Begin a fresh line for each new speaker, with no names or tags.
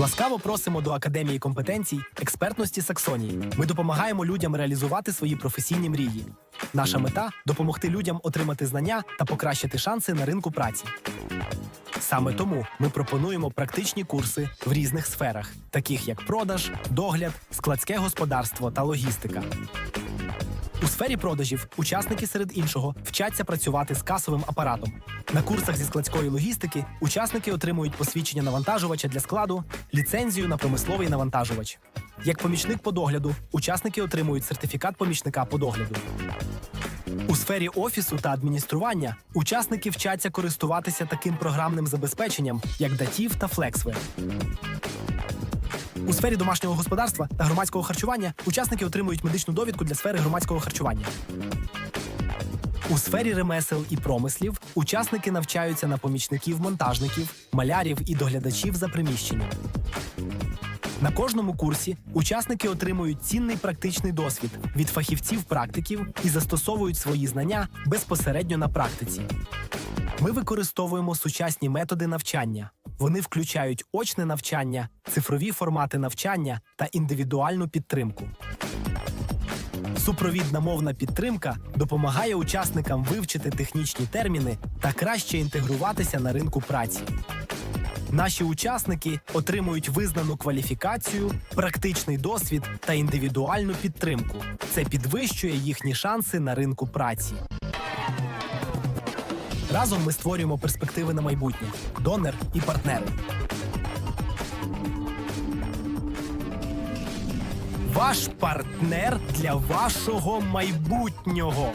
Ласкаво просимо до Академії компетенцій експертності Саксонії. Ми допомагаємо людям реалізувати свої професійні мрії. Наша мета допомогти людям отримати знання та покращити шанси на ринку праці. Саме тому ми пропонуємо практичні курси в різних сферах, таких як продаж, догляд, складське господарство та логістика. У сфері продажів учасники серед іншого вчаться працювати з касовим апаратом. На курсах зі складської логістики учасники отримують посвідчення навантажувача для складу, ліцензію на промисловий навантажувач. Як помічник по догляду, учасники отримують сертифікат помічника по догляду. У сфері офісу та адміністрування учасники вчаться користуватися таким програмним забезпеченням, як Dativ та Flexware. У сфері домашнього господарства та громадського харчування учасники отримують медичну довідку для сфери громадського харчування. У сфері ремесел і промислів учасники навчаються на помічників монтажників, малярів і доглядачів за приміщенням. На кожному курсі учасники отримують цінний практичний досвід від фахівців-практиків і застосовують свої знання безпосередньо на практиці. Ми використовуємо сучасні методи навчання. Вони включають очне навчання, цифрові формати навчання та індивідуальну підтримку. Супровідна мовна підтримка допомагає учасникам вивчити технічні терміни та краще інтегруватися на ринку праці. Наші учасники отримують визнану кваліфікацію, практичний досвід та індивідуальну підтримку. Це підвищує їхні шанси на ринку праці. Разом ми створюємо перспективи на майбутнє, донор і партнери. Ваш партнер для вашого майбутнього.